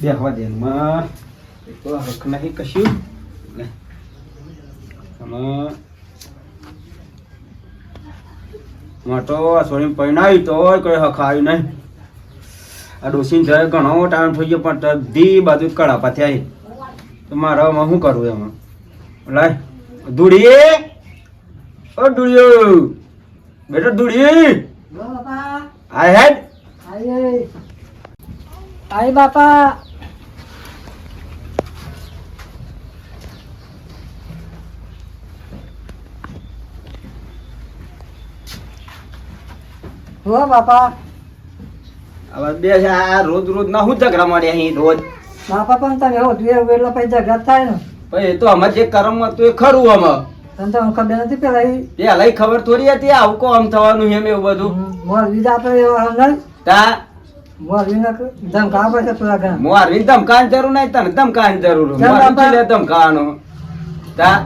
બેહવા દે એમાં. તો હક નહીં કશું. આમાં મોટો સોની પરણાવી તો કોઈ આવ્યું નહીં. આ ડોસીને જાય ઘણો ટાઈમ થઈ ગયો પણ બધી બાજુ કળાપા થયા તો મારે આમાં શું કરું એમાં? લાય. ધૂળી ઓ ધૂળિયો બેટા ધૂળી આય હેડ. આઈ બાપા. હો બાપા. હવે બે છે આ રોજ રોજ ના હું ઝઘડા મળે અહીં રોજ? બાપા પણ તમે હો ધુએ એટલે પછી ઝઘડા થાય ને. પછી એ તો અમારે જે કરમ હતું એ ખરું અમે તને તો ખબર નથી પેલા પેલા ખબર થોડી હતી આવું કોમ થવાનું એમ એવું બધું. મોર બીજા આપણે એવા નહીં. તા? મોર વિના ધમકા પડશે થોડા ઘણા. હું અરવિંદ ધમકાવાની જરૂર નહીં તને ધમકાવાની જરૂર. શું તા?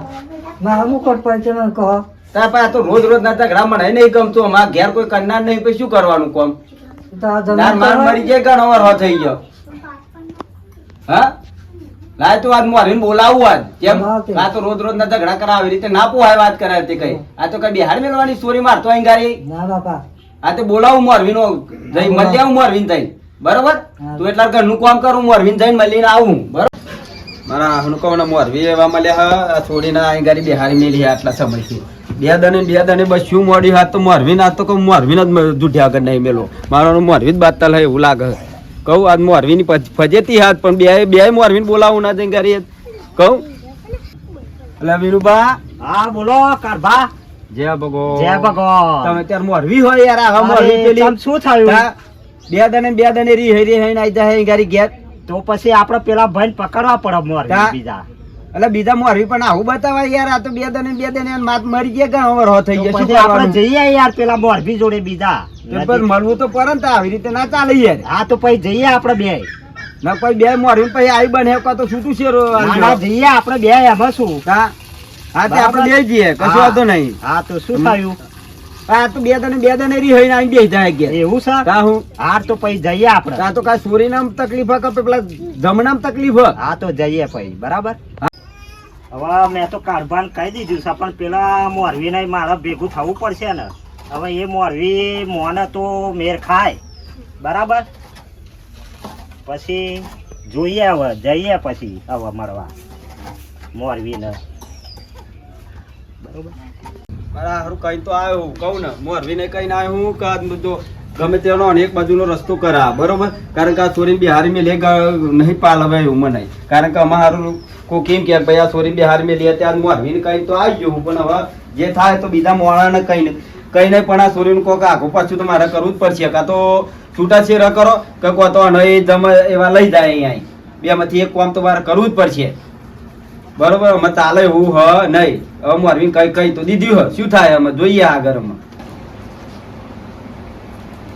ના મુકટ પડે છે કહો. તા પછી તો રોજ રોજ ના ઝઘડા મને નહીં ગમતું અમારા ઘેર કોઈ કરનાર નહીં પછી શું કરવાનું કોમ તાર માર મરી જાય ઘણો વાર થઈ ગયો. હા? ના તું આજ મોરીને બોલાવું આજ. કેમ? આ તો રોજ રોજ ના ઝઘડા કરાવે આવી રીતે ના પોહાય વાત કરાવે તે કઈ. આ તો કઈ બિહાર મેળવાની સ્ટોરી મારતો અહીં ગાડી ના બાપા. આ તો બોલાવું મોરવી નો જઈ હા, મળી આવું મોરવીન થઈ બરોબર? તું એટલા ઘરનું કામ કરું મોરવીન જઈને મળીને આવું. બરોબર? મારા હનુકાવના મોરવી એવા મળ્યા હા આ છોડીને અહીં ગાડી બિહારી મેલી આટલા સમયથી. બે દને બે દને બસ શું મોડી હાથ તો મોરવી ના તો કહું મોરવીન જ જૂઠ્યા આગળ નહીં મેલો. મારો મોરવી જ બાતલ હે એવું લાગે. કહું આજ મોરવીની ફજેતી હાથ પણ બે બે મોરવીને બોલાવું ના જઈને ગાડી કહું. એટલે વીરુબા હા બોલો કારભા. જય ભગો જય ભગો તમે ત્યારે મોરવી હોય યાર આવા મોરવી પેલી. શું થયું? બે દને બે દને રી હરી હઈને આઈ જાય ગાડી ઘેર. તો પછી આપણે પેલા ભાઈ પકડવા પડે મોરવી બીજા. એટલે બીજા મોરવી પણ આવું બતાવા યાર આ તો બે દને બે દને માત મરી ગયા ઘણો વાર થઈ ગયા. પછી આપણે જઈએ યાર પેલા મોરબી જોડે બીજા. પણ મળવું તો પડે તો આવી રીતે ના ચાલે યાર. આ તો પછી જઈએ આપણે બે. ના કોઈ બે મોરવી પછી આવી બને કા તો છૂટું ના ના જઈએ આપણે બે એમાં શું. હા હા તે આપણે બે જઈએ કશું વાંધો નહીં. હા તો શું. થયું? આ તો બે દને બે દને રી હઈને બેસી જાય એવું છે? કા હું. તો પછી જઈએ આપણે. આ તો કા સોરીનામ તકલીફ કે પેલા જમણામ તકલીફ? હા? તો જઈએ પછી બરાબર? હવે મેં તો કારભાન કહી દીધું છે, પણ પેલા મોરવી ને મારે ભેગું થવું પડશે ને. હવે એ મોરવી મોને તો મેર ખાય. બરાબર? પછી જોઈએ હવે, જઈએ પછી હવે મળવા. મોરવી ને બરોબર? મારા હારું કઈ તો આવ્યો હું, કહું ને મોરવીને કઈ ના આવ્યો હું કે બધો ગમે તેનો એક બાજુનો રસ્તો કરા. બરોબર? કારણ કે આ ચોરી બિહારી મેં લે નહીં પાલ હવે એવું મને કારણ કે અમારું કોઈ કેમ કે ભાઈ આ સોરી બિહાર મેં લે ત્યાં મોરવીને કઈ તો આવી ગયું પણ હવે જે થાય તો બીજા મોણાને કઈ નહીં કઈ નહીં, પણ આ સોરીનું કોક આખું પાછું તો મારે કરવું જ પડશે. કાં તો છૂટા છે કરો, કે કો તો એ જમે એવા લઈ જાય અહીંયા બેમાંથી એક કામ તો મારે કરવું જ પડશે. બરોબર અમે ચાલે એવું હ નહીં. હવે મોરવીન કઈ કઈ તો દીધી હ. શું થાય અમે જોઈએ આગળ અમે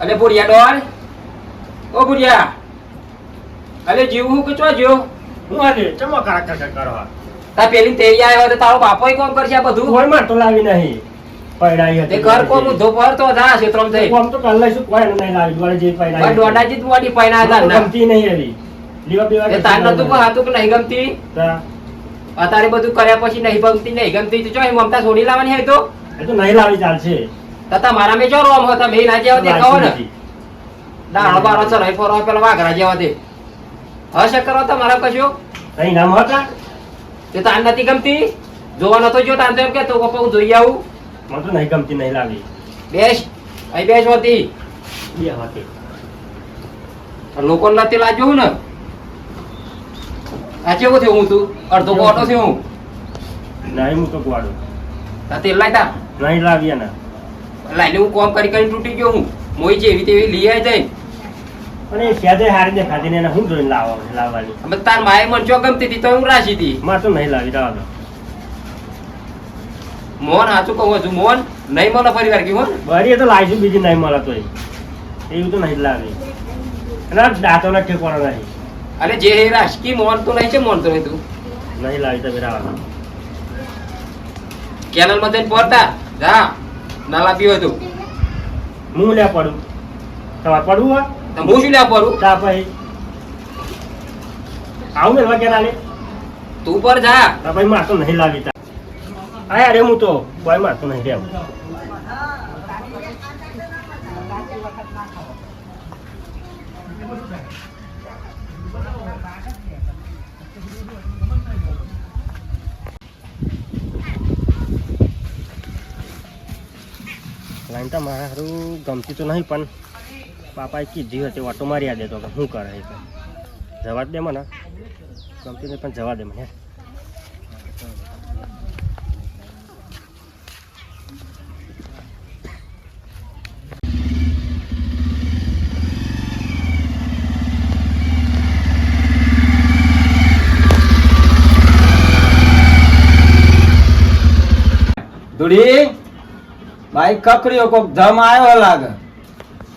અલે ભુરિયા ડોર ઓ ભુરિયા. અલે જીવું કે ચો જો હું આજે ચમો કાકા કરવા. તા પેલી તેરી આવ્યો તો તારો બાપો કોમ કરશે આ બધું? કોઈ માં લાવી નહીં. પૈડાઈ તે ઘર કોમ ઉધો પર તો જા ક્ષેત્રમ થઈ. કોમ તો કર લઈશું કોઈ નહીં લાવી દ્વારે જે પણ દોડાજી જ મોટી પૈણા હતા ગમતી નહીં એવી. લીવા પીવા તે તાર નતું પણ હતું કે નહીં ગમતી? અત્યારે બધું કર્યા પછી નહીં ગમતી નહીં ગમતી. તો ચો મમતા છોડી લાવવાની હોય તો? એ તો નહીં લાવી ચાલશે. તતા મારા મેં જો રોમ હતા મેં ના જેવા તે કહો ને. નથી. બારો ચરાઈ ફરો પેલા વાઘરા જેવા હશે કરો તમારા કશું કઈ નામ હતા? તે તાર નથી ગમતી. જોવા નતો જો તાર તો એમ કે તો પપ્પા હું જોઈ આવું. મને તો નહીં ગમતી નહીં લાવી બેસ. અહીં બેસ હોતી બે હતી લોકો નથી લાગ્યું ને? આ કેવું થયું હું તું? અડધો કોટો થયો? હું? નહીં હું તો ગવાડું તા તેલ લાયતા નહીં લાવીએ ને. લાઈને હું કોમ કરી કરી તૂટી ગયો હું. મોઈ જેવી તેવી લઈ આવી જાય. અને સેજે હારી ને એને હું જોઈને લાવવા લાવવાની. અમે તાર માય મન ચો ગમતી હતી તો હું રાશી હતી. માર તો નહીં લાવી રાવ મોન હાચું કહું છું? મોન નહીં મળે ફરી વાર હો. બરી એ તો લાવીશું બીજી નહીં મળે તોય. એવું તો નહીં લાવે. અને દાંતોના ઠેકવાના નહીં. અરે જે હે રાજકી મોન તો નહીં છે મોન તો નહીં તું. નહીં લાવી તમે રાવણ કેનલમાં જઈને પડતા જા ના લાવી હોય તું. હું લે પડું. તમારે પડવું હોય? તો હું શું લ્યા પડું તા પછી આવું મેળવા કે નાલે તું પર જા. તા માર તો નહીં લાવી તા આયા રે હું તો. માર તો નહીં રેવ લાઈન તો મારા ગમતી તો નહીં પણ બાપાએ કીધી હતી ઓટો મારી આ દેતો કે શું કરે તો? જવા દે મને. ગમતી પણ જવા દે મને. ધૂળી, બાઈક કકડ્યો કોક ધમ આવ્યો લાગે.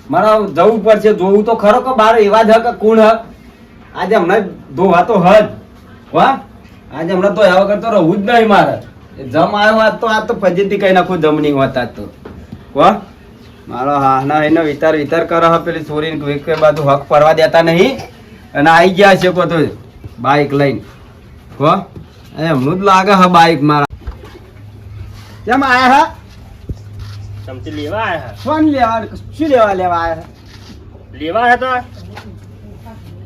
મને જવું પડશે, જોવું તો ખરો કે બાર એવા જ હક કુણ હક? આજે હમણાં ધોવા તો હજ વાહ આજે હમણાં તો એવા કરતો રહું જ નહીં મારે. જમ આવ્યો આજ તો આ તો ફજીતી કઈ નાખું જમની હોતા તો. વાહ મારો હા ના એનો વિચાર વિચાર કરો હ, પેલી છોરી કઈ બાજુ હક પરવા દેતા નહીં. અને આવી ગયા છે તો બાઈક લઈને. વાહ એમનું જ લાગે હા બાઈક મારા. કેમ આયા હા? ચમચી લેવા આયા કોણ લેવા શું લેવા લેવા આયા લેવા આવ્યા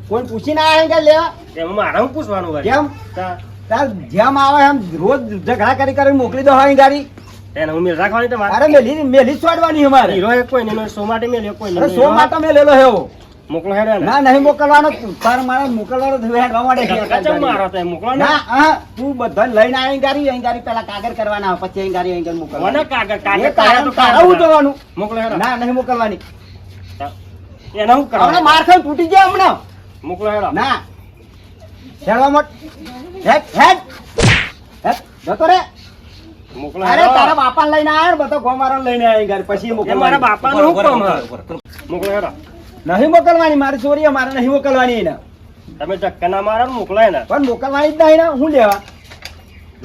કોઈ પૂછીને આયા કે લેવા એમ મારે શું પૂછવાનું હોય કેમ તાર જેમ આવે એમ રોજ ઝઘડા કરી કરી મોકલી દો હવે ગાડી એને હું મેલ રાખવાની તમારે અરે મેલી મેલી છોડવાની અમારે હીરો એક કોઈ નહીં સો માટે મેલ્યો કોઈ નહીં સો માટે મેલેલો હેવો મોકલો હેડે ના નહીં મોકલવાનો. તાર મારે મોકલવાનો હેડવા માટે મારો તો મોકલો ના. હા તું બધા લઈને આવી ગાડી અહીં ગાડી પેલા કાગળ કરવાના પછી અહીં ગાડી અહીં ગાડી મને મોકલવાની કાગળ એ તો તારા હું મોકલો હેડે. ના નહીં મોકલવાની. એને હું હમણાં કરવાનું તૂટી જાય હમણાં. મોકલો હેડે. ના. હેડવા મત હેડ હેડ. હેડ જતો રે. મોકલો અરે તારા બાપા લઈને આવ્યો બધો ગોમારો લઈને આવી ઘર પછી મોકલો મારા બાપા બાપાનું હુકમ મોકલો હેડે. નહીં મોકલવાની મારી ચોરી મારે નહીં મોકલવાની એને. તમે ચક્કર ના મારા મોકલાય ને. પણ મોકલવાની જ નહીં ને હું લેવા?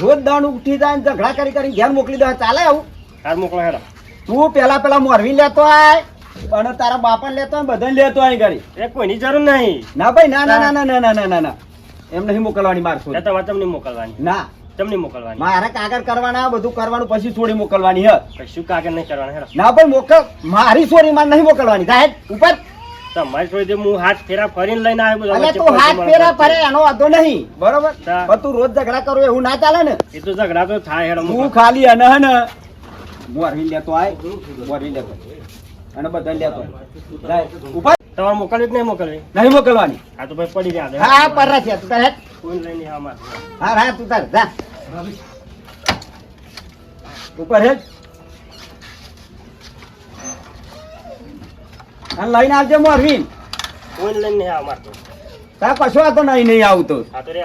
રોજ દણ ઉઠી જાય ઝઘડા કરી કરી ઘેર મોકલી દે ચાલે આવું? હાર મોકલાય હેડે. તું પેલા પેલા મોરવી લેતો આય અને તારા બાપા લેતો હોય બધાને લેતો આય ઘરે. એ કોઈની જરૂર નહીં. ના ભાઈ ના ના ના. ના ના ના ના ના એમ નહીં મોકલવાની માર છોરી તમારે તમને મોકલવાની. ના. તમને મોકલવાની. મારે કાગળ કરવાના બધું કરવાનું પછી થોડી મોકલવાની હે. કશું કાગળ નહીં કરવાના ના ભાઈ મોકલ. મારી છોરી મારે નહીં મોકલવાની. સાહેબ ઉપર. તમારી જોડે હું હાથ ફેરા ફરીને લઈને આવ્યો બધો તું હાથ ફેરા ફરે એનો વાંધો નહીં. બરોબર? પણ તું રોજ ઝઘડા કરું એવું ના ચાલે ને? એ તો ઝઘડા તો થાય હેડો હું ખાલી અને હે ને મોરવી લેતો આય. મોરવી લેતો અને બધા લેતો આય. તમારે મોકલવી નહીં મોકલવી? નહીં મોકલવાની. આ તો ભાઈ પડી રહ્યા હા હા પર છે તું તાર કોઈ લઈને હા હા હા તું તાર જા. ઉપર હેડ. અને લઈને આવજે મોરવી કોઈ લઈને નહીં આવ મારતો તાર કશો તો નહીં નહીં આવતો. આ તો રે.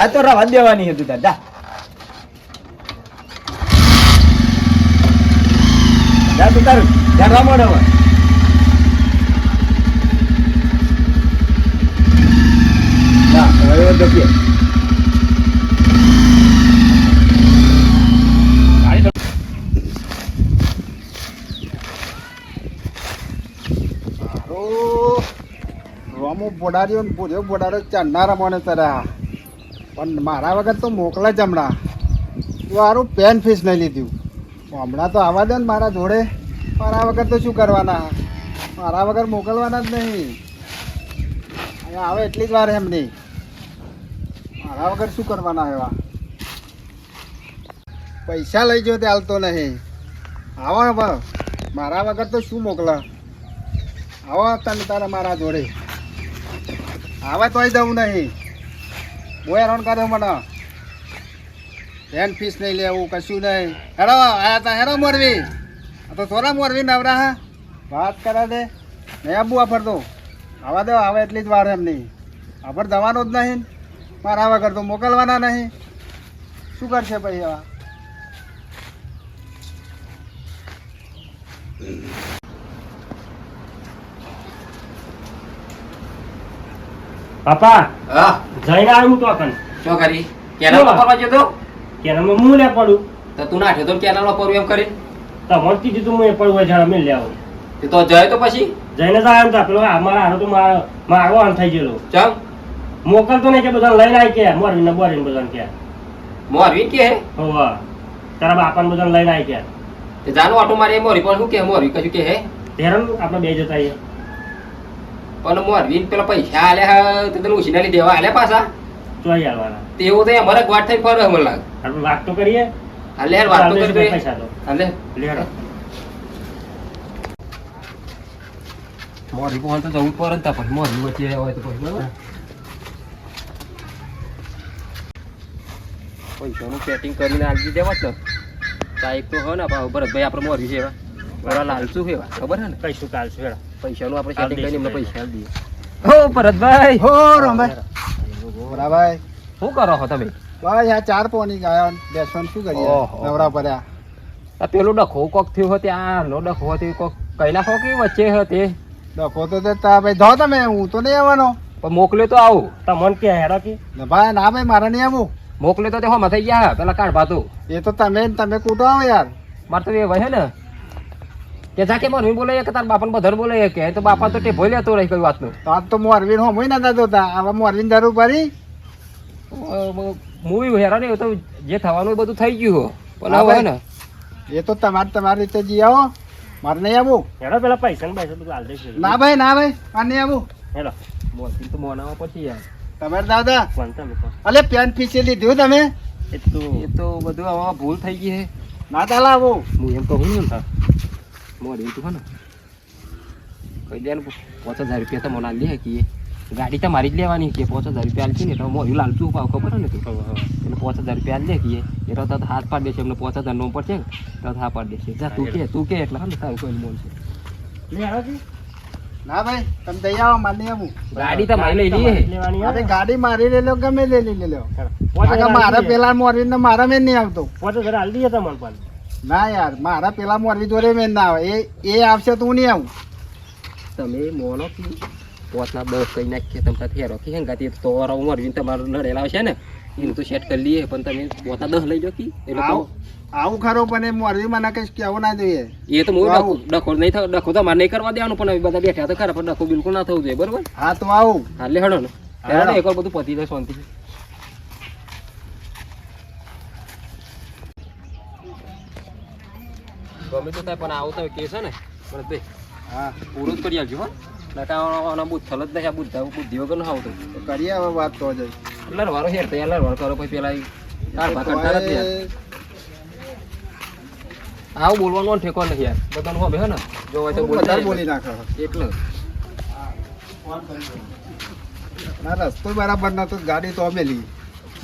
આ તો રવા દેવાની હતી તાર જા. જા તું તાર જરા મળે હવે. જા હવે એવો જગ્યે. ગાડી તો- રોમો બોડાર્યો ને પૂર્યો બોડાર્યો ચડનારા મને તરા. પણ મારા વગર તો મોકલા જ હમણાં. મારું પેન ફીસ નહીં લીધું. હમણાં તો આવવા દે ને મારા જોડે. મારા વગર તો શું કરવાના? મારા વગર મોકલવાના જ નહીં. અહીંયા આવે એટલી જ વાર એમની. મારા વગર શું કરવાના એવા? પૈસા લઈ જો તે હાલતો નહીં. આવો હવે. મારા વગર તો શું મોકલા? આવો તને તારે મારા જોડે. આવે તોય દઉં નહીં. બહુ હેરાન કર્યો મને. હેન્ડ ફીસ નહીં લેવું, કશું નહીં. હેરો આયા તા હેરો મોરવી આ તો થોડા મોરવી નવરા હા. વાત કરે દે. નહીં આબુ આફર તો. આવા દો, આવે એટલી જ વાર એમ નહીં આફર દવાનો જ નહીં. મારા વગર તો મોકલવાના નહીં. શું કરશે પછી આવા? પાપા હા. જઈને આવ્યો તો કન શું કરી? કેનાલમાં ફરવા જતો? કેનાલમાં હું લે પડું? તો તું નાઠ્યો તો કેનાલમાં પડું એમ કરી તમારે કીધું તું હું એ હોય જણા મેં લેવું તે તો જાય તો પછી? જઈને જ આવ્યો તો પેલો અમારા હારો તો મારો મારો આમ થઈ ગયેલો. ચમ? મોકલતો નહીં કે બધા લઈને આવી કે? મોરવી ને બોરીને બધાને કે. મોરવી કે? હે હોવા તારા બાપાને બધાને લઈને આવી કે. તે જાનો આટો મારે મોરવી મોરી પણ શું કે? મોરવી કશું કે હે? તેરમ આપણે બે જતા આવીએ પણ મોરવી પેલા પૈસા આલ્યા તો તને ઉછીના દેવા આલ્યા પાછા? ચોઈ આવવાના તેવું તો અમારે ગવાટ થઈ ફરે મને લાગે. આપણે વાત તો કરીએ. હાલે યાર વાત તો કરીએ. પૈસા તો. હાલે. લેડો મોરી પહોંચ તો જવું પડે ને તા પછી મોરી વચ્ચે હોય તો પછી બરાબર? પૈસાનું સેટિંગ કરીને આલજી દેવા તો એક તો હો ને આપણા ભરતભાઈ આપણે મોરી છે એવા. બરા લાલચું એવા. ખબર છે ને? કઈશું કાલ છે હેડો. પૈસાનું આપણે સેટિંગ કરીને એમને પૈસા દઈએ. હો ભરતભાઈ હો રમભાઈ બરાભાઈ શું કરો છો તમે? બસ આ ચાર પોની ગયા બેસવાનું શું કરીએ? ઓહો. નવરા પડ્યા. આ પેલું ડખો કોક થયું હોય ત્યાં લો ડખો હોય કોક કઈ નાખો કે વચ્ચે હતે તે? ડખો તો તે તા ભાઈ જાઓ તમે હું તો નહીં આવવાનો. પણ મોકલ્યો તો આવું. તમને કે હેડો કે? ભાઈ ના ભાઈ મારે નહીં આવું મોકલે તો તે હો મથે ગયા પેલા કાઢ ભાતું. એ તો તમે તમે કૂટો આવો યાર. મારે તો એ વહે ને. કે જા કે મને બોલે કે તાર બાપાને બધાને બોલે કે? તો બાપા તો ટેભો લેતો રહી કઈ વાતનું. તો આમ તો મોરવી નો ના દાદો તા હવે મોરવી દારૂ પારી મૂવી હેરાન એવું તો જે થવાનું બધું થઈ ગયું હો. પણ હા હવે ને. એ તો તમારે તમારી રીતે જી આવો. મારે નહીં આવું. હેડો પેલા પૈસા ને પૈસા બધું હાલ દઈશું ના ભાઈ ના ભાઈ મારે નહીં આવું. હેડો. મોતી તો મોનામાં પછી યાર. તમારે દાદા અલે પેન ફીસે લીધું તમે? એ તો એ તો બધું આમાં ભૂલ થઈ ગઈ હે. ના ચાલે આવું હું એમ કહું ને મોડી તું હે કહી દે ને પાંચ હજાર રૂપિયા તો મને આલી હે કે. ગાડી તો મારી જ લેવાની કે પાંચ હજાર રૂપિયા આલશે ને એટલે મોડી લાલચું ભાવ ખબર ને તું? એટલે પાંચ હજાર રૂપિયા આલી દે કે. એટલે તો હાથ પાડી દેશે એમને પાંચ હજાર નો પડશે તો હા પાડી દેશે. જા તું કે તું કે એટલે હા ને તારું કોઈ બોલશે છે. ના ભાઈ તમે દઈ આવો મારે નહીં ગાડી તો મારી લઈ લઈએ અરે ગાડી મારી લઈ લો ગમે લઈ લઈ લો મારા પેલા મોરવી ને મારા મેં નહીં આવતો. પાંચ હજાર હાલ દઈએ ના યાર મારા પેલા મોરવી જોડે મેં ના આવે. એ એ આવશે તો હું નહીં આવું. તમે મોનો કી પોતના બસ કઈ નાખીએ તમે હેરો કે હેંગાતી તો વાળા ઉંમર તમારું લડેલા આવશે ને એનું તો સેટ કરી લઈએ પણ તમે પોતા દસ લઈ જાઓ કી? એટલે આવું ખરું પણ એ મોરવી મને કઈ કહેવું ના જોઈએ. એ તો હું. ડખો નહીં થાય ડખો તો મારે નહીં કરવા દેવાનું પણ હવે બધા બેઠા તો ખરા પણ ડખો બિલકુલ ના થવું જોઈએ બરોબર? હા તો આવું. હાલે હડો ને. બધું પતી જાય શાંતિ ગમે તો થાય પણ આવું તો કે છે ને પણ હા. પૂરું જ કરી આવજો હો. નકા બુદ્ધ થલ જ નહીં આ બુદ્ધ બુદ્ધિ વગરનું આવતું. કરીએ હવે વાત તો જઈ લડવારો હેર તો યાર કરો પછી પેલા કાઢવા કરતા નથી આવું બોલવાનો ઠેકો નથી યાર. બધાનું હોમે હે ને? જો હોય તો બોલી બોલી નાખો એટલે. ના રસ્તો બરાબર નતો ગાડી તો અમે લઈ.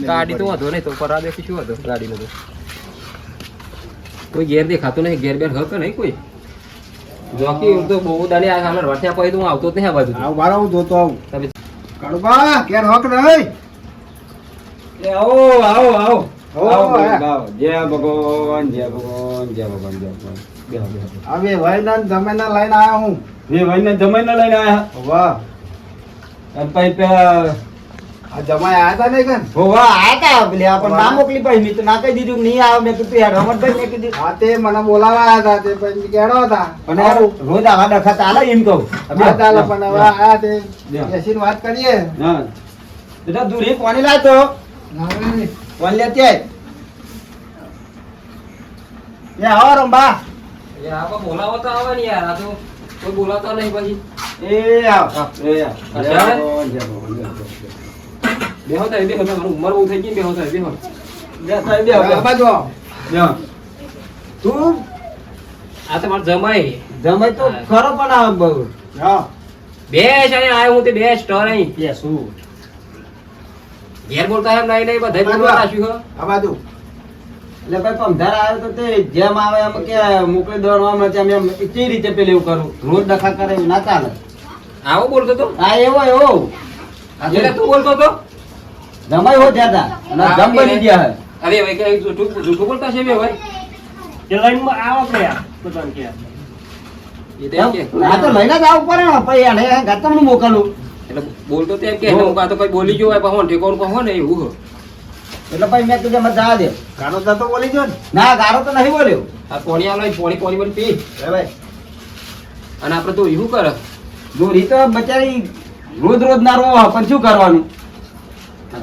ગાડી તો વાંધો નહીં તો પરા દેખી શું હતો ગાડી તો. કોઈ ઘેર દેખાતું નહીં ઘેર બેર હતો નહીં કોઈ. જોકી હું તો બહુ દાડી આ હાલર વર્થ્યા પછી તો હું આવતો જ નહીં આ બાજુ. આવું બાર જોતો આવું. કડબા ઘેર હોક નહીં? એ આવો આવો આવો. જય ભગવાન જય ભગવાન જય ભગવાન જય ભગવાન. હવે ભાઈ ના જમે ના લઈને આવ્યા હું. બે ભાઈને જમાઈને લઈને આવ્યા વાહ. પછી આ આયા તા નહીં કન? હોવા આયા તા પેલી. આ ના મોકલી પછી મેં તો ના કહી દીધું કે નહીં આવે. મેં કીધું યાર રમતભાઈ મેં કીધું. હા તે મને બોલાવા આયા તા તે પછી કેડો હતા. પણ રોજ આવા ડખા ચાલે એમ કહું. હા ચાલો પણ હવે આયા તે. બેસીને વાત કરીએ. હા. બેટા દૂરી કોની લાતો કોણ લે તે એ આવો રંબા એ આ કોઈ બોલાવો તો આવે ને યાર આ તો કોઈ બોલાતો નહીં પછી. એ આવ. એ આવ. બેહો થાય બેહો મારી ઉંમર બહુ થઈ ગઈ બેહો થાય બેહો બે થાય બે આ બાજુ આવો. તું? આ તો મારે જમાઈ. જમાઈ તો ખરો પણ આ બહુ. હા બે છે આયો હું તે બે સ્ટોર અહીં. બેસું ઘેર બોલતા એમ નહીં નહીં બધા બોલવા આશું હો? આ બાજુ. એટલે ભાઈ પમધાર આવ્યો તો તે જેમ આવે એમ કે મોકલી દેવાનું આમ તેમ એમ કઈ રીતે પેલું એવું કરું? રોજ ડખા કરે એવું ના ચાલે. આવો બોલતો તો? હા એવો એવો. એટલે તું બોલતો તો? જમાઈ હો જ્યાં અને જમ બની ગયા હે. અરે ભાઈ કઈ જૂઠું જૂઠું બોલતા છે બે ભાઈ? તે લઈને આવો યાર બધાને કે. એમ કે. આ તો લઈને જ આવવું પડે ને પછી એને ગાતમનું મોકલું. એટલે બોલતો તો કે હું. કાં તો કઈ બોલી ગયો હોય પણ ઠેકોણ કહો ને એવું હો. એટલે ભાઈ મેં કીધું એમાં જવા દે. ગાડો તા તો બોલી ગયો ના? ગારો તો નહીં બોલ્યો. આ પોણી આલો પોણી પોણી બની પી. ભાઈ. અને આપણે તો એવું કરે. દોરી તો બચારી રોજ રોજ ના રોવા પણ શું કરવાનું?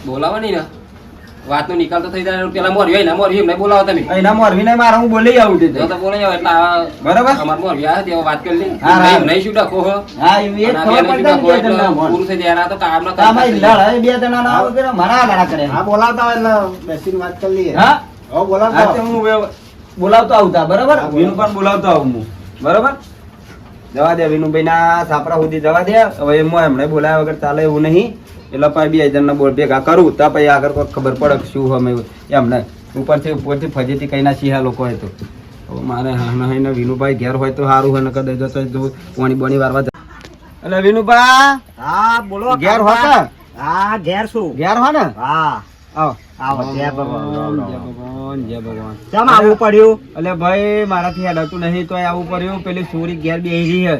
બોલાવો નહીં ને. વાતનો નિકાલ તો થઈ જાય. પેલા મોરવી હોય મોરવી એમને બોલાવો તમે. એના મોરવી ને મારા હું બોલી આવું તે. તો બોલાઈ આવ એટલે બરાબર? અમાર મોરવી આવે તેઓ વાત કરી લે. હા. નહીં શું ડખો હો? હા એ આ ખબર પડતા ને. પૂરું થઈ જાય તો કામ ના કામ લડાઈ બે જણા ના આવે કે મારા લડા કરે. હા બોલાવતા હોય એટલે બેસીને વાત કરી લઈએ. હા? હો બોલાવતા હોય. હું બોલાવતો આવતા બરાબર? હા, વિનુ પણ બોલાવતો આવું હું. બરાબર? જવા દે વિનુભાઈ ના સાપરા સુધી જવા દે. હવે એમ એમણે બોલાયા વગર ચાલે એવું નહીં. એટલે પછી બે જણ બોલ ભેગા કરું તો પછી આગળ કોઈ ખબર પડે શું અમે એમને ઉપરથી ઉપરથી ફજીથી કઈ ના સિંહા લોકો હોય તો. મારે હા ને વિનુભાઈ ઘેર હોય તો સારું હોય ને કદાચ હોય તો પાણી બોણી વારવા એટલે વિનુભાઈ હા બોલો ઘેર હોય હા ઘેર શું ઘેર હોય ને? હા. આવો. આવો જય ભગવાન. જય ભગવાન જય ભગવાન. કેમ આવવું પડ્યું? એટલે ભાઈ મારાથી હેડાતું નહીં તો આવું કર્યું પેલી સુરી ઘેર બેસી છે.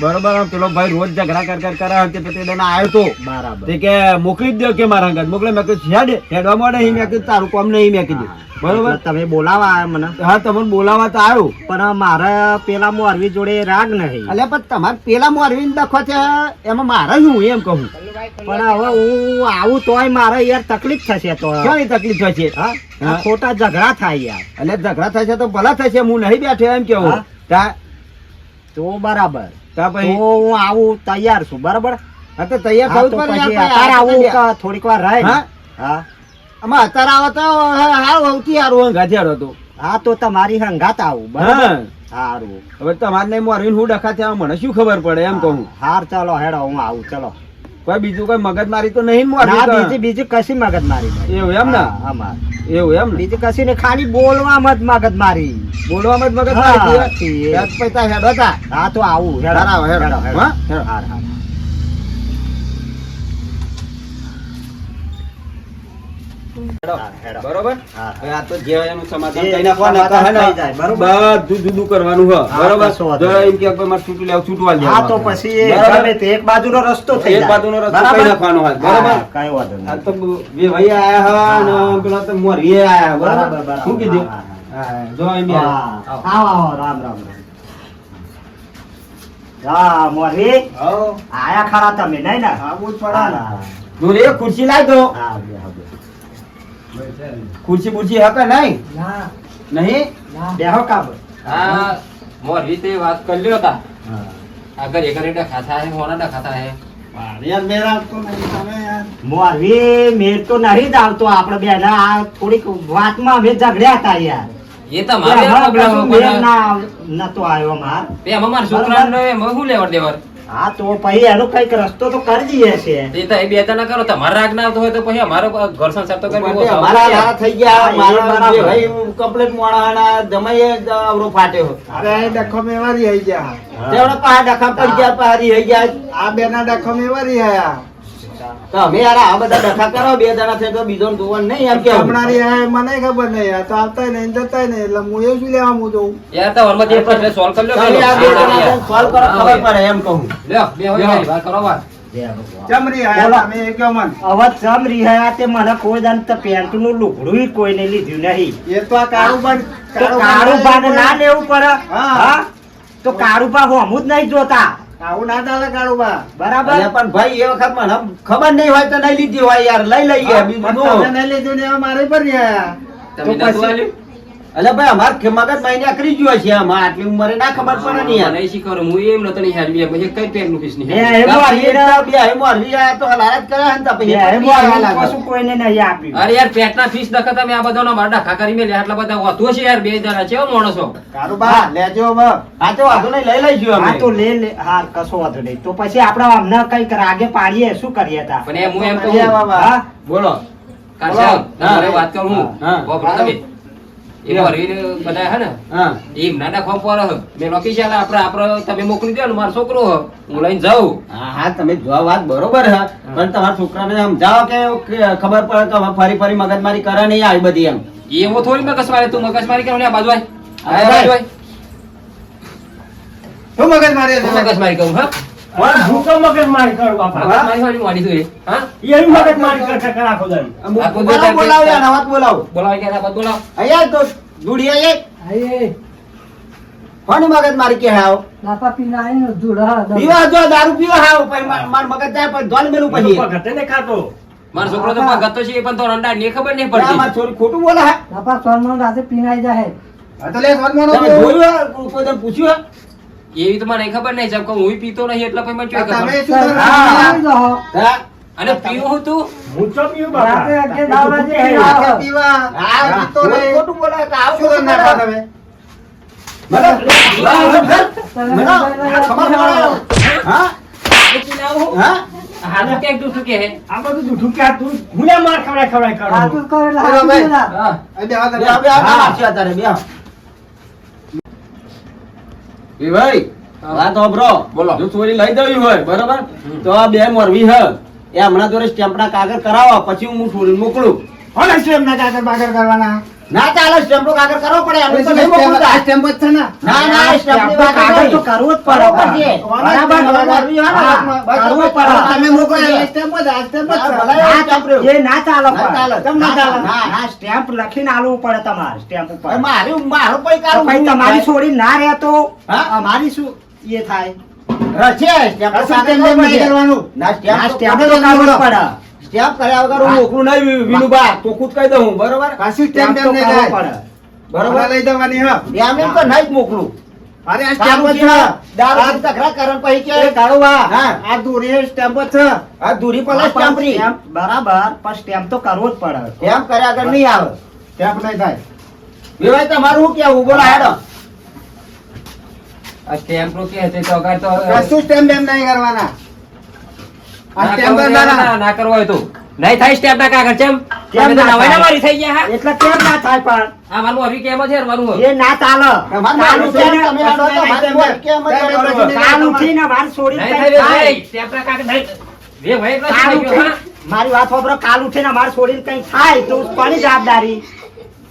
બરોબર પેલો ભાઈ રોજ ઝઘડા કર કર કરે તે પછી આવ્યો તો. બરાબર. તે કે મોકલી જ કે મારા ઘર. મોકલે મેં કીધું હેડ હેડવા મળે મેં કીધું તારું કામ નહીં મેં કીધું. બરોબર? તમે બોલાવા આવ્યા મને. હા તમને બોલાવા તો આવ્યું. પણ મારે પેલા મોરવી જોડે રાગ નહીં. એટલે પણ તમારે પેલા મોરવીને દખો છે એમાં મારે શું એમ કહું? પણ હવે હું આવું તોય મારે યાર તકલીફ થશે તો. ક્યાંની તકલીફ થશે હા? ખોટા ઝઘડા થાય યાર. એટલે ઝઘડા થશે તો ભલા થશે હું નહીં બેઠો એમ કેવું. તો બરાબર. તો હું આવું તૈયાર છું બરાબર? હા તો તૈયાર થવું તો યાર, અત્યારે આવું થોડીક વાર રહે? હા? આમાં અત્યારે આવો તો હા હા સૌથી સારું ગાજિયારો હતો. હા તો તમારી હંગાત આવું બરાબર? સારું હવે તમારે નહીં હું ડખા થયા મને શું ખબર પડે એમ કહું. હાર ચાલો હેડો હું આવું ચલો. કોઈ બીજું કોઈ મગજ મારી તો નહીં ને બીજી બીજી કશી મગજ મારી એવું એમ ને. એવું એમ બીજી કશી ને ખાલી બોલવામાં જ મગજ મારી બોલવામાં જ મગજ મારી. પૈસા હેડ હતા હા તો આવું. હેડ હેડો. હેડો, હેડો. હા, બરોબર? હવે આ તો જે એનું સમાધાન કરી નાખવાનું હે ને? થઈ જાય, બરોબર? બધું જુદું કરવાનું હ. બરોબર? જો એમ કે મારે છૂટું લેવું છૂટવા જ હા તો પછી ગમે તે એક બાજુનો રસ્તો થઈ એક બાજુનો રસ્તો કરી નાખવાનો હોય, બરાબર? હા, કાંઈ વાંધો આ તો બે ભાઈ આયા હા અને પેલા તો મોરવી આયા બરાબર, બરાબર બરાબર. શું કીધું? હા, હા, જો એમ બી હા, આયા. આવો, આવો, રામ રામ રામ. હા મોરવી આયા ખરા તમે નહીં ને? આવું જ પડે. ને. હા, જો રે ખુરશી લાવી દો. હા. ખુરશી બુરશી હકે નહીં? નહીં? બેહો કાબ હા મોરવી તે વાત કરી લ્યો તા. અગર એક એ ખાતા હે થાય ના ખાતા હે યાર મેરા તો નહીં તમે યાર. મોરવી મેર તો નહીં જ આવતો. આપણે બે આ થોડીક વાતમાં અમે ઝઘડ્યા હતા યાર. એ તમારે મારે પ્રોબ્લેમ ના નતો આવ્યો માર. બે અમાર મારા છોકરાને મહુ લેવર લેવડ દેવડ? હા તો પછી એનો કંઈક રસ્તો તો કરી દઈએ છે. એ તો એ બે તને કરો તમારે રાગ ના આવતો હોય તો પછી અમારો ઘર સંસાર તો કરી અમારા લારા થઈ ગયા મારા ભાઈ કમ્પ્લેટ મોણાના જમાઈએ અવરો ફાટ્યો અરે એ ડખો મેવારી આઈ ગયા. તેવડે પા ડખા પડી ગયા પારી હઈ ગયા. આ બેના ડખો મેવારી આયા. તો અમે યાર આ બધા ડખા કરો બે જણા છે તો બીજો જોવાનું નહીં એમ કે હમણાં મને ખબર નહીં યાર તો આવતા નહીં જતા નહીં એટલે હું એ શું લેવા હું જોઉં યાર તો હમણાં જે પ્રશ્ન સોલ્વ કરી લો. જણા. કરો ખબર પડે એમ કહું. લ્યો, બે હોય વાત કરો વાત. તમે મન. કોઈ તો પેન્ટનું લુગડું કોઈને લીધું નહીં. એ તો આ કાળું બન તો કાળું ના લેવું પડે. હા. હા? તો કાળું પા હોમું જ નહીં જોતા. આવું ના ચાલે કાળું બા બરાબર પણ ભાઈ એ વખત મને ખબર નહીં હોય તો નહીં લીધી હોય યાર. લઈ લઈએ. બીજું નહીં લીધું ને મારે પર આયા એટલે ભાઈ અમાર કે મગજ મહિને કરી ગયો છે આમાં. આટલી ઉંમરે ના ખબર પડે ને યાર. નહીં શીખવાડો, હું એમ નતો નહીં હેડ, બે પછી કઈ પેનનું ફીસ નહીં એ. એમ વાળી ને- બે અહીં મોરવી આયા તો હલારા કરે હન તો પછી એમ પછી આવા કશું કોઈને નહીં આપી અરે યાર પેટના ફીસ દખત તમે આ બધાનો મારા ડખા કરી મેલ્યા આટલા બધા વાતો છે યાર બે જણા. છે માણસો. કાળું બા લેજો હવે. હા તો વાંધો નહીં લઈ લઈશું અમે. આ તો લે લે. હા કશો વાતો નહીં. તો પછી આપણે અમને કંઈક રાગે પાડીએ શું કરીએ તા? પણ એ હું એમ તો બોલો. કાશ્યપ. તમારે વાત કરું હું. હા. તમે. એ લ્યો. બધા હે ને? હા. એમ ના ડખવા પર મેં લખી છે આપણે આપણે તમે મોકલી દો ને મારો છોકરો હું. લઈને જાઉં. હા હા તમે જો વાત બરોબર છે પણ તમારા છોકરાને સમજાવો કે કે ખબર પડે તો ફરી ફરી મગજમારી કરે નહીં આવી બધી એમ. એવો થોડી મગજમારી તું મગજમારી કરો ને આ બાજુ આય. બાજુ આય. શું મગજ મારી હું? મગજમારી કરું હા મગજમારી બાપા? મગજમારી વાળી મોડી તું એ. હા કરા બોલાવો, બોલાવો યાર, બોલાવો. બોલાવો અહીંયા આયે. કોની મગજ મારી કે હાવ? લાપા પીના ધૂળા દમ. પીવા જો દારૂ પીવા હાવ પછી માર માર મગજ જાય પણ ધોન મેલું પછી. ઘટે ને ખાતો. મારો છોકરો તો ગતો છે એ પણ તો રંડા ને ખબર નહીં પડતી. માર છોરી ખોટું બોલે હે. લાપા સોનમણ રાતે પીનાઈ જાય હા તો લે સોનમાનો? પૂછ્યું હે? એવી તો મને ખબર નહીં જેમ હું પીતો નહીં એટલે પછી મને તમે શું કરો? અને પીવું હું તું? હું તો પીવું બાપા? કે આ પીવા. આ પીતો નહીં. ખોટું બોલે કે આવ શું નાખો તમે? મને- મને આ ખબર એ ભાઈ વાત સાંભળો. બોલો. જો ચોરી લઈ જવી હોય બરોબર તો આ બે મોરવી હ એ હમણાં જોડે સ્ટેમ્પના કાગળ કરાવો પછી હું ચોરી મોકલું કોણ એમના કાગળ બાગળ કરવાના? ના ચાલે સ્ટેમ્પનો કાગળ કરવો પડે એમ તો નહીં મોકલું સ્ટેમ્પ- આ સ્ટેમ્પ જ છે ને? ના ના સ્ટેમ્પની કાગળ તો કરવો જ પડે. બરાબર કરવો પડે. તમે મોકલો સ્ટેમ્પ જ, આ સ્ટેમ્પ જ ભલે. એ ના ચાલે ના ચાલે. કેમ ના ચાલે? ના, સ્ટેમ્પ લખીને આલવું પડે તમારે સ્ટેમ્પ ઉપર. મારી મારો પૈ કાઢું પછી તમારી છોડી ના રહે તો હા? અમારી શું એ થાય? રચે કાગળ સ્ટેમ્પ. કરવાનું. ના સ્ટેમ્પ તો કરવો? પડે. સ્ટેપ કર્યા વગર હું મોકલું નહીં વિનુબા તો ખુદ કહી દઉં બરોબર? પાછી સ્ટેપ તો પડે. બરોબર? લઈ દેવાની હા. એમ એમ તો નહીં મોકલું. અરે સ્ટેમ્પ છે. દારૂ તકરા કરણ પછી કે કાળુવા હા. આ દૂરી સ્ટેમ્પ છે. આ દૂરી પર સ્ટેમ્પ રી બરાબર પણ સ્ટેમ્પ તો કરવો જ પડે. સ્ટેમ્પ કર્યા આગળ નહીં આવે. સ્ટેમ્પ નહીં થાય. વિવાય તમારું શું કેવું બોલો હેડો. સ્ટેમ્પનું કે છે તો અગર તો કશું સ્ટેમ્પ એમ નહીં કરવાના. આ ના સ્ટેમ્પ કરવો હોય ના ના- ના હોય તો. નહીં થાય સ્ટેપ ના કાગળ ચેમ? કેમ ના નવાઈ ના મારી થઈ ગયા હા? એટલે કેમ ના થાય પણ? આ મારું અભી કેમ છે મારું એ ના ચાલે. તમારું કાલ નાનું તમે હેડો તો મારી કેમ જ? કાલ ઉઠીને વાર છોડી નહીં થાય સ્ટેપ ના કાગળ નહીં. બે ભાઈ મારી વાત સાંભળો કાલ ઉઠીને માર છોડીને કઈ થાય તો કોની જવાબદારી?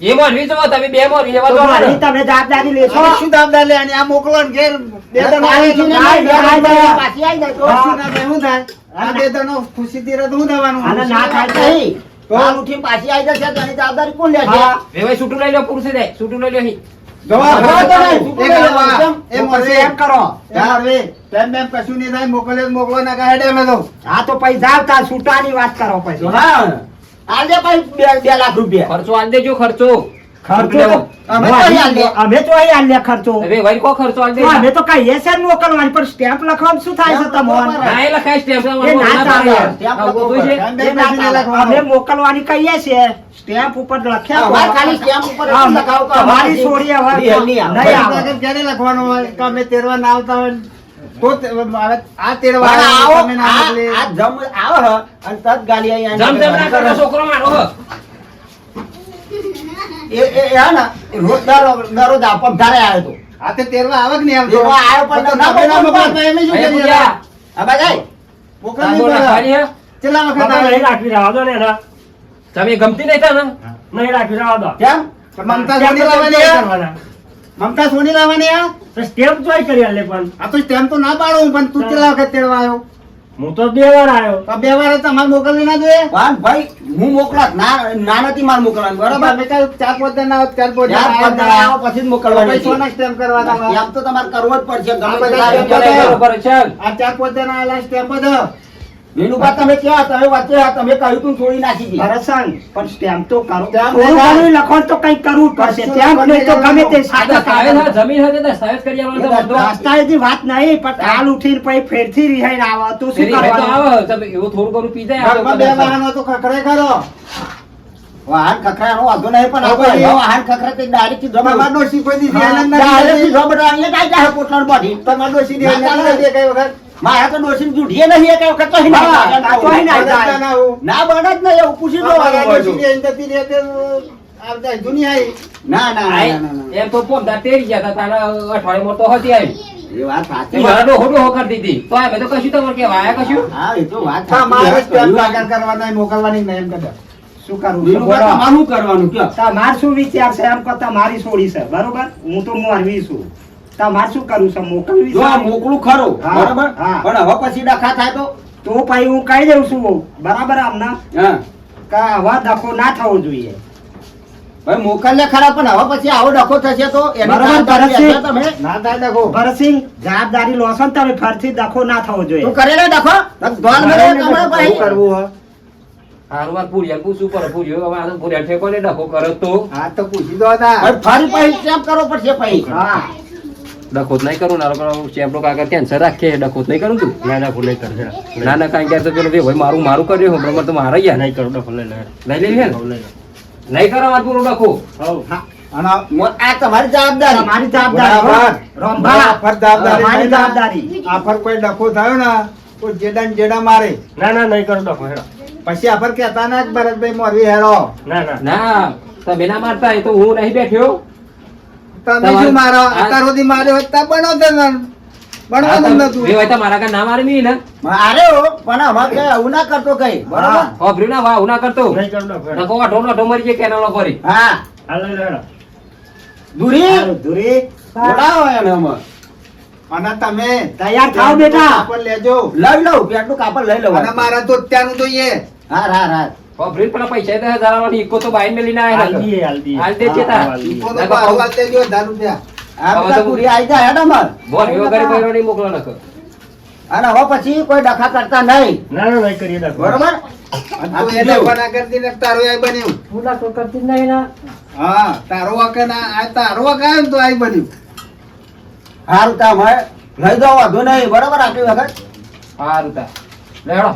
એ મોરવી જો તમે બે મોરવી લેવા તો મારી તમે જવાબદારી લેશો શું જવાબદારી લે? આ મોકલો ને ઘેર બે ના, આવી થાય. પાછી આવી જાય તો. શું ના શું થાય? આ બે દનો ખુશીથી રહે તો શું થવાનું? આને ના થાય નહીં. કાલ ઉઠી પાછી આવી જશે તો એની જવાબદારી કોણ લેશે. બે ભાઈ છૂટું લઈ લો પુરુષે દે છૂટું લઈ લો અહીં. જવાબ. એ. એમ કરો. તેમ કશું નહીં થાય મોકલે મોકલો ના હેડે અમે તો હા તો પૈસા જાવ તાર છૂટાની વાત કરો પછી હા આજે પાછી બે બે લાખ રૂપિયા ખર્ચો આલ દેજો ખર્ચો ખર્ચો અમે તો અહીં આલીએ. અમે તો અહીં આલીએ ખર્ચો. હવે ભાઈ કો ખર્ચો આલ તો અમે તો કહીએ છે મોકલવાની પણ સ્ટેમ્પ લખવામાં શું થાય છે તમારે? ના એ લખાય સ્ટેમ્પ ના ચાલે. સ્ટેમ્પ આવું લખવો બધું છે. પડે. તેમ તેમ કશું નહીં લખવાનું. અમે મોકલવાની કહીએ છીએ સ્ટેમ્પ ઉપર લખ્યા અમારે ખાલી સ્ટેમ્પ ઉપર હા, એટલું લખાવું કે તમારી છોડી હવે નહીં આવે. નહીં આવે. કાગળ ક્યારે લખવાનું હોય? કે અમે તેરવા ના આવતા હોય. તો આ તેડવા આવો આ જમ આવે અને તત ગાલી અહીં જમ જમ ના કરતો છોકરો મારો હો. એ એ એ હા ને રોજ દર- દરરોજ આ આવ્યો હતો. આ તે તેડવા આવે નહીં આવતો? તેડવા આવ્યો પણ ના તમે તો એમે શું? આ નહીં વખત નહીં દો ને ગમતી નહીં થાય ને? નહીં રાખી રહ્યા દો. કેમ? મમતા સોની તો લાવવાની કરવાના. મમતા સોની લાવવાની આ? તો સ્ટેમ્પ કરી આલે પણ. આ તો સ્ટેમ્પ તો ના પાડું પણ તું કેટલા વખત તેડવા આવ્યો? હું તો બે વાર આવ્યો તો બે વાર તમારે મોકલવી ના જોઈએ વાત ભાઈ હું મોકલાત ના ના નથી માર મોકલવાનું બરાબર તમે કાંઈ ચાર પોતે ના ચાર પોતે આવો પછી જ મોકલવાનું પછી સોના સ્ટેમ્પ કરવા છે. એમ તો તમારે કરવો જ પડશે આ ચાર પોતે ના થાય. સ્ટેમ્પ બધા. વિનુભા તમે ક્યાં તમે વાંચે તમે કહ્યું તું છોડી નાખી હતી ભરતસંગ, પણ સ્ટેમ્પ તો કરો સ્ટેમ્પ થોડું. ઘણું લખવાનું તો કંઈક કરવું પડશે સ્ટેમ્પ ને તો ગમે તે સાચા કાગળ. જમીન હતી તો સાહેબ કરી આવવાનું. રસ્તાએથી વાત નહીં પણ કાલ ઉઠીને પછી ફેરથી રિહાઈ આવો તો શું કરવાનું આવે તમે એવું થોડું ઘણું પી જાય બે વાહનો તો ખખડે ખરો વાહન ખખરાનો વાંધો નહીં પણ આપણે વાહન ખખરે તે થી જમા- ડોશી કોઈ દી થી જમા અહીંયા કાઈ જાય પોટલાનું બોડી. તમારે ડોસી. નથી કઈ વખત મારા તો ડોસી જુઠીએ નહીં એક વખત તો ના હા, બને જ નહીં એવું પૂછી દો આઈ. ના ના. એમ તો પોમદાર તેડી ગયા તારા અઠવાડિયામાં મોટો હતી આવી એ વાત સાચી. મારા ડોહો ડોહો કરતી હતી. તો આ મેં તો કશું તમારે કહેવાય આયા કશું? હા એ તો વાત હા, મારે આગળ કરવાના મોકલવાની નહીં એમ કદા શું કરવું. તમારે શું કરવાનું? કયો. તમાર શું વિચાર છે? એમ કરતા મારી છોડી છે બરોબર? હું તો મોરવી છું. તમારે શું કરવું છે? મોકલવી જો આ મોકલું ખરું બરાબર? પણ હવે પછી ડખા થાય તો? તો પછી હું કહી દઉં છું બરાબર આમના? કે હવે ડખો ના થવો જોઈએ. ભાઈ મોકલને ખરા પણ હવે પછી આવો ડખો થશે તો ભરતસિંહ. તમે. ના થાય દેખો ભરતસિંહ જવાબદારી લો છો ને તમે ફરથી ડખો ના થવો જોઈએ. તું કરેલો ડખો? ભાઈ? કરવું હે? હારું વાત પૂરિયા પૂછવું પડે હવે આ તો ઠેકો ને ડખો કરો તો. હા તો પૂછી દો ફરી પછી ચેક કરો પડશે પછી. હા. ડખો જ નહીં કરું ના ચેપડો કાકા કેન્સર રાખે ડખોત નહીં કરું તું. ના ડખો નહીં કરે ના. ના કાંઈ ક્યાં તો પેલો ભાઈ મારું મારું કર્યું હું બરાબર તો મારા ગયા. નહીં કરો ડખો લઈ લે લઈ? લઈ લે નહીં કરો મારું પૂરું ડખો. હવ. અને મો- આ તમારી જવાબદારી. તમારી જવાબદારી બરાબર. રંભા બરાબર. જવાબદારી તમારી લઈને. જવાબદારી. આફર કોઈ ડખો થયો ને તો જેડા જેડા મારે. ના ના નહીં કરો ડફો હેડો. પછી આફર કેતા ના કે ભરતભાઈ મોરવી હેરો ના ના. ના તમે ના મારતા એ તો હું નહીં બેઠ્યો. તમે શું મારો અત્યાર સુધી માર્યો હોત તો બનાવતો ને. બનવાનું નતું બે હોય તો. મારા કાંઈ ના મારવી ને? અરે પણ અમારે કઈ આવું ના કરતો કઈ. બરોબર? હોભર્યું ના વાહ ના કરતો. નહીં કરો ડફો હેડો ડખો વાઢો વાઢો મરી જાય કેનાલો ફરી. હા. હા લઈ લે હેડો દુરી દુરી બોલાવો એને આમાં. અને તમે તૈયાર થાવ બેટા. કાપડ લેજો. લઈ લઉં પેટનું કાપડ લઈ લઉં. અને મારા તો અત્યારનું જોઈએ. હા હા હા પૈસા તો બાઈન છે તા. તો આ બધા પૂરી હેડો મર. બોલ એવો પૈરો નહીં મોકલો. અને હવે પછી કોઈ ડખા કરતા નહીં. ના ના નહીં કરીએ ડફો બરોબર? અને તું એને કરતી ને તારો આય બન્યું. પૂરા તો કરતી નહીં ને હા તારો વાકે ના આ તારો વાકે ને તો આય બન્યું. હારું તા હવે લઈ દો વાંધો નહીં. બરોબર આટલી વખત? હારું તા. લે હેડો.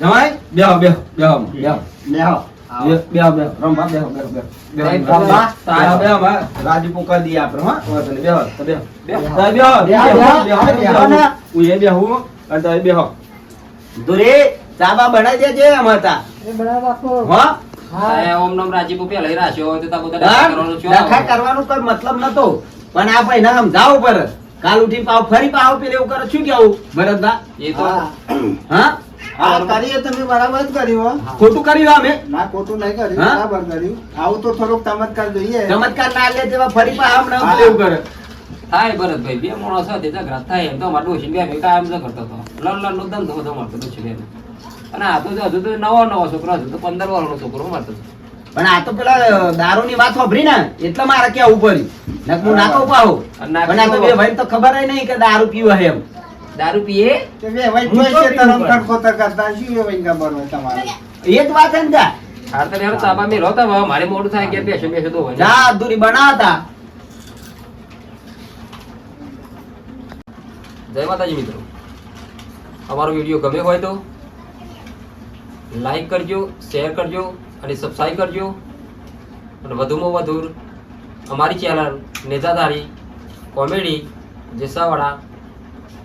જમાઈ બેહો બેહો બેહો બેહો બેહો બેહો રમવા બેહો રમવા. બેહો બેહો. રાજુ આપણે હા બેહો બેહો બેહો. બેહો બેહો, બેહો બેહો, બેહો બેહો ને. હું એ બેહું અને તમે બેહો દુરી ચાબા બનાવી દેજે અમાર એ બરાબર આપો હા ઓમ નમ રાજીપો પેલા ઈ રાખ્યો હોય તો તા બધા હા? ડખા કરવાનો? કરવાનો કોઈ મતલબ નતો પણ આ ભાઈ ના સમજાવવું પર કાલ ઉઠી પાવ ફરી પાવ પેલે એવું કરે શું કેવું ભરતદા એ તો હા આ કરીએ તમે બરાબર કર્યું ખોટું કર્યું અમે? ના ખોટું નહીં કર્યું. બરાબર કર્યું. આવું તો થોડુંક ચમત્કાર જોઈએ. ચમત્કાર ના લે તેવા ફરી પાવ આમ હા. એવું કરે. થાય ભરતભાઈ બે માણસ સાથે ઝઘડા થાય. એમ તો અમારે ડોશી બે ભેગા કાયમ જ કરતો હતો. લડ લડ નો દમ ધો ધો મારતો ડોશી બેને. અને આ તો હજુ તો નવો નવો છોકરો હજુ તો પંદર વર્ષનો છોકરો મારતો હતો. પણ આ તો પેલા દારૂ ની વાત સાંભળી ને એટલે મારે ક્યાં નકર હું નાખો પાહો અને પણ આ તો બે ભાઈ તો ખબર નહીં કે દારૂ પીવા એમ. દારૂ પીએ? એ જ વાત ને જા હાર તો મેં રોતા હવે મારે મોડું થાય કે બેસો બેસો તો હોય. અધૂરી બનાવતા. જય માતાજી મિત્રો. અમારો વીડિયો ગમે હોય તો લાઈક કરજો શેર કરજો અને સબસ્ક્રાઈબ કરજો. અને વધુમાં વધુ અમારી ચેનલ નેતાધારી કોમેડી જેસાવાળા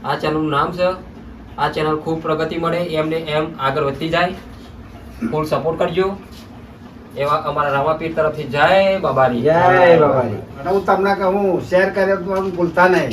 આ ચેનલનું નામ છે. આ ચેનલ ખૂબ પ્રગતિ મળે એમને એમ આગળ વધતી જાય. ફૂલ સપોર્ટ કરજો. એવા અમારા રામાપીર તરફથી જય બાબારી જય બાબારી હું તમને કહું શેર કર્યો તો ભૂલતા નહીં.